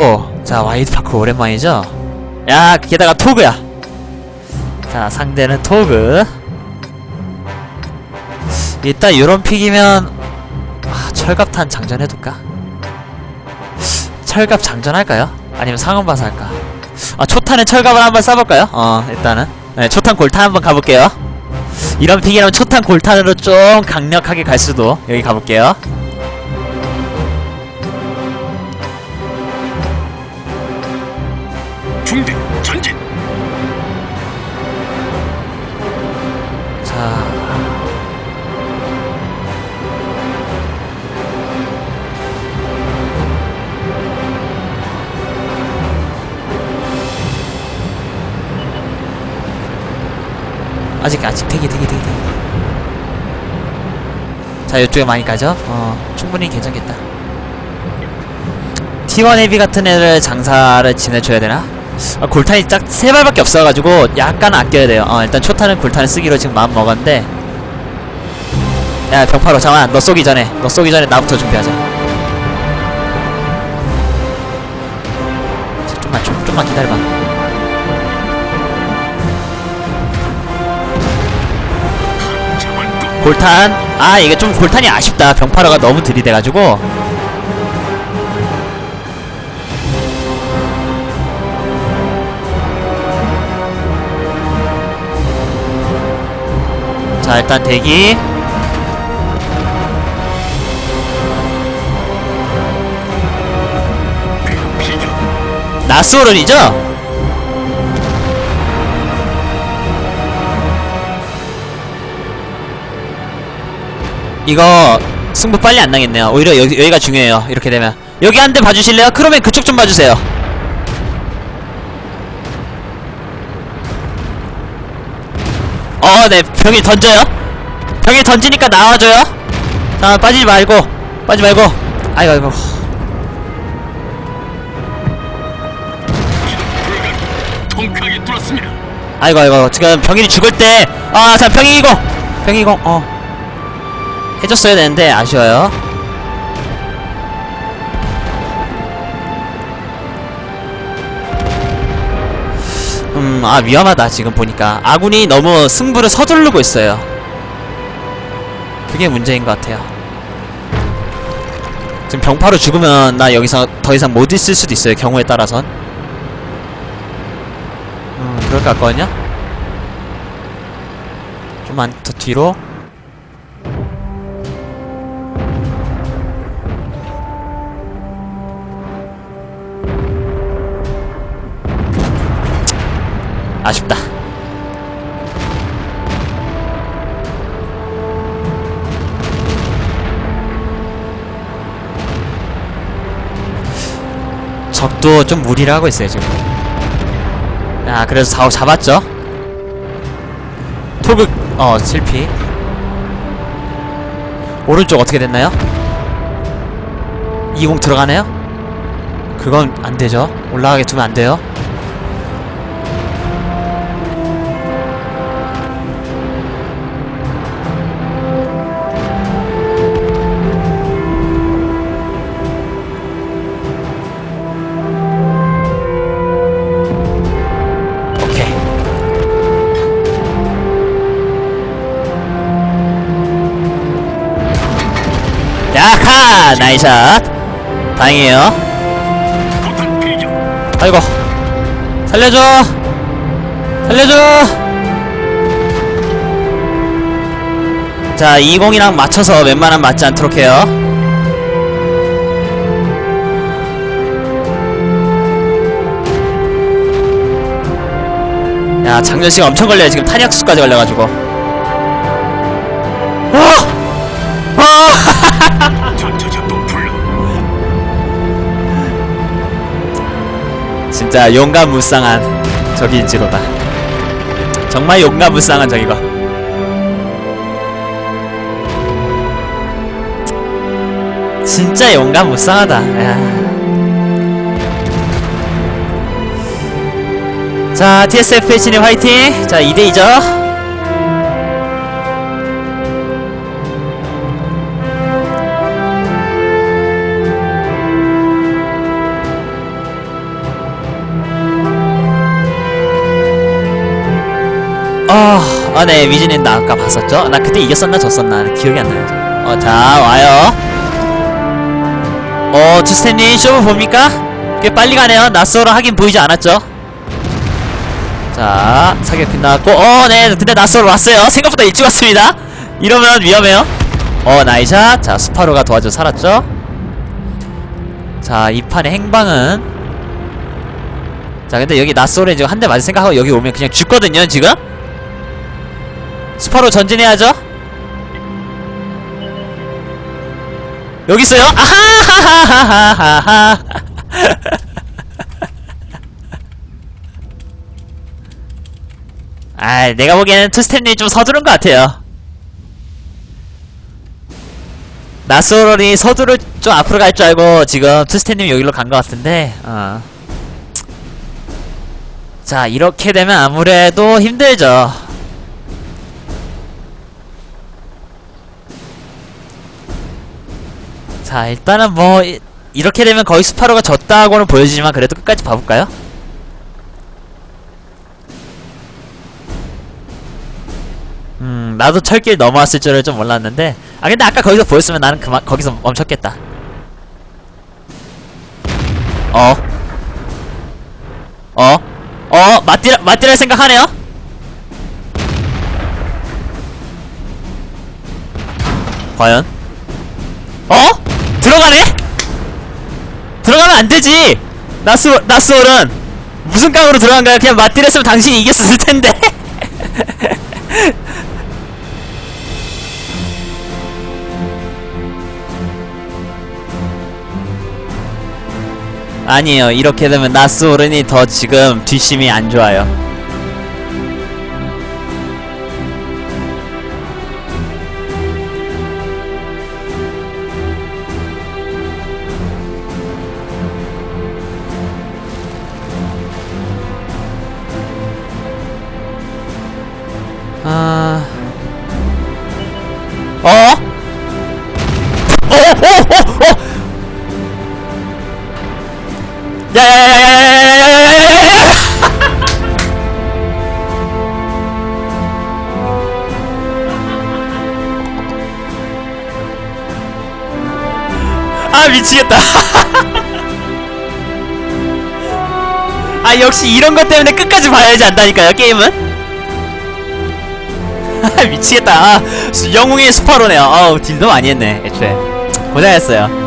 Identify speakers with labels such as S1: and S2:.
S1: 오, 자 와이드 파크 오랜만이죠? 야 게다가 토그야 자 상대는 토그 일단 요런 픽이면 아, 철갑탄 장전해둘까? 철갑 장전할까요? 아니면 상황봐서 할까? 아 초탄은 철갑을 한번 쏴볼까요? 어 일단은 네, 초탄 골탄 한번 가볼게요 이런 픽이라면 초탄 골탄으로 좀 강력하게 갈 수도 여기 가볼게요
S2: 중대 전진
S1: 자 아직 아직 대기 대기 대기 대기 자 이쪽에 많이 가죠? 어 충분히 괜찮겠다 T1 헤비 같은 애를 장사를 지내줘야 되나? 아, 골탄이 딱 세 발밖에 없어가지고 약간 아껴야 돼요. 어, 일단 초탄은 골탄을 쓰기로 지금 마음 먹었는데. 야, 병파로 잠깐, 너 쏘기 전에, 너 쏘기 전에 나부터 준비하자. 자, 좀만, 좀, 좀만 기다려봐. 골탄, 아, 이게 좀 골탄이 아쉽다. 병파로가 너무 들이대가지고. 자, 일단 대기. 나스오른이죠? 이거 승부 빨리 안 나겠네요. 오히려 여기, 여기가 중요해요. 이렇게 되면 여기 한 대 봐주실래요? 크로맨 그쪽 좀 봐주세요. 어, 네 병이 던져요. 병이 던지니까 나와줘요. 자 빠지지 말고 빠지지 말고. 아이고 아이고.
S2: 뚫었습니다
S1: 아이고 아이고 지금 병인이 죽을 때 아 자 병인이고 병인이고 어 해줬어야 되는데 아쉬워요 음아 위험하다 지금 보니까. 아군이 너무 승부를 서두르고 있어요. 그게 문제인 것 같아요. 지금 병파로 죽으면 나 여기서 더 이상 못 있을 수도 있어요 경우에 따라선. 음, 그럴 것 같거든요? 좀만 더 뒤로 아쉽다. 적도 좀 무리를 하고 있어요 지금. 아 그래서 좌우 잡았죠? 토극 어 실패 오른쪽 어떻게 됐나요? 20 들어가나요? 그건 안되죠. 올라가게 두면 안돼요 나이샷. 다행이에요. 아이고. 살려줘. 살려줘. 자 20이랑 맞춰서 웬만하면 맞지 않도록 해요. 야 장전시간 엄청 걸려요. 지금 탄약수까지 걸려가지고 진짜 용감무쌍한 적인지로다 정말 용감무쌍한 적이고. 진짜 용감무쌍하다. 야. 자 TSFH님 화이팅! 자 2대2죠 아, 네, 위즈님 나 아까 봤었죠? 나 그때 이겼었나 졌었나 기억이 안 나요. 어, 자, 와요. 어, 주스템님 쇼부 봅니까? 꽤 빨리 가네요. 낯설어 하긴 보이지 않았죠? 자, 사격 빗나갔고, 어, 네, 근데 낯설어 왔어요. 생각보다 일찍 왔습니다. 이러면 위험해요. 어, 나이샷. 자, 스파로가 도와줘 살았죠? 자, 이 판의 행방은 자, 근데 여기 낯설에 지금 한 대 맞을 생각하고 여기 오면 그냥 죽거든요, 지금? 스파로 전진해야죠? 여기 있어요? 아하하하하하 아, 내가 보기에는 투스텝님이 좀 서두른 것 같아요. 나소롤이 서두를 좀 앞으로 갈 줄 알고 지금 투스텝님이 여기로 간 것 같은데, 어. 자, 이렇게 되면 아무래도 힘들죠. 자, 일단은 뭐, 이, 이렇게 되면 거의 스파로가 졌다고는 보여지지만 그래도 끝까지 봐볼까요? 음, 나도 철길 넘어왔을 줄을 좀 몰랐는데. 아, 근데 아까 거기서 보였으면 나는 그만, 거기서 멈췄겠다. 어? 어? 어? 맞디라, 맞디랄 생각하네요? 과연? 어? 들어가네? 들어가면 안 되지! 나스, 나스홀은 무슨 깡으로 들어간 거야? 그냥 맞디랬으면 당신이 이겼을 텐데! 아니에요. 이렇게 되면 나스오른이 더 지금 뒷심이 안 좋아요. 아 미치겠다. 아 역시 이런 것 때문에 끝까지 봐야지 안다니까요 게임은? 아 미치겠다. 아, 영웅의 스파로네요. 아우 딜도 많이 했네 애초에. 고생했어요